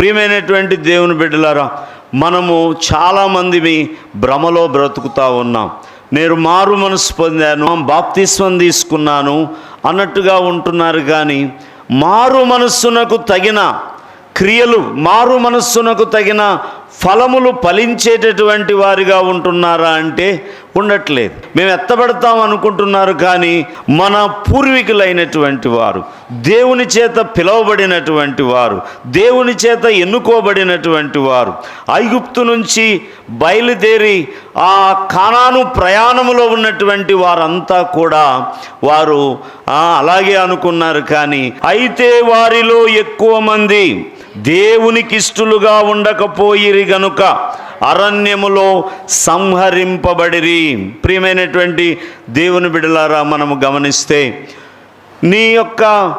ప్రియమైనటువంటి దేవుని బిడ్డలారా మనము చాలామంది భ్రమలో బ్రతుకుతా ఉన్నాం. నేను మారు మనసు పొందాను బాప్తిస్వం తీసుకున్నాను అన్నట్టుగా ఉంటున్నారు కానీ మారు మనస్సునకు తగిన క్రియలు మారు మనస్సునకు తగిన ఫలములు ఫలించేటటువంటి వారిగా ఉంటున్నారా అంటే ఉండట్లేదు. మేము ఎత్తబడతాం అనుకుంటున్నారు కానీ మన పూర్వీకులైనటువంటి వారు దేవుని చేత పిలువబడినటువంటి వారు దేవుని చేత ఎన్నుకోబడినటువంటి వారు ఐగుప్తు నుంచి బయలుదేరి ఆ కానాను ప్రయాణములో ఉన్నటువంటి వారంతా కూడా వారు అలాగే అనుకున్నారు కానీ అయితే వారిలో ఎక్కువ మంది దేవునికి ఇష్టలుగా ఉండకపోయిరి. గనుక అరణ్యములో సంహరింపబడిరి. ప్రియమైనటువంటి దేవుని బిడలారా మనము గమనిస్తే నీ యొక్క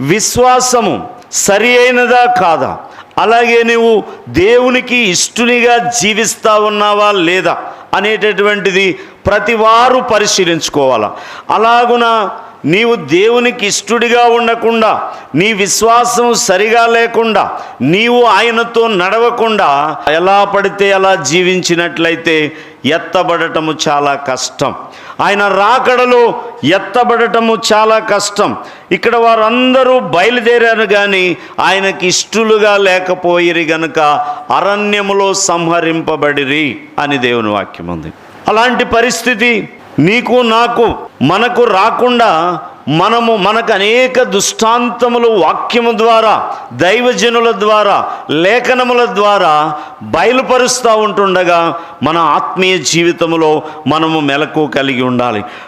విశ్వాసము సరి అయినదా కాదా? అలాగే నువ్వు దేవునికి ఇష్టునిగా జీవిస్తా ఉన్నావా లేదా అనేటటువంటిది ప్రతివారు పరిశీలించుకోవాలా? అలాగున నీవు దేవునికి ఇష్టడిగా ఉండకుండా నీ విశ్వాసం సరిగా లేకుండా నీవు ఆయనతో నడవకుండా ఎలా పడితే అలా జీవించినట్లయితే ఎత్తబడటము చాలా కష్టం. ఆయన రాకడలో ఎత్తబడటము చాలా కష్టం. ఇక్కడ వారందరూ బయలుదేరారు కానీ ఆయనకి ఇష్టలుగా లేకపోయిరి గనుక అరణ్యములో సంహరింపబడిరి అని దేవుని వాక్యం ఉంది. అలాంటి పరిస్థితి నీకు నాకు మనకు రాకుండా మనము మనకు అనేక దుష్టాంతములు వాక్యము ద్వారా దైవజనుల ద్వారా లేఖనముల ద్వారా బయలుపరుస్తూ ఉంటుండగా మన ఆత్మీయ జీవితంలో మనము మెలకు కలిగి ఉండాలి.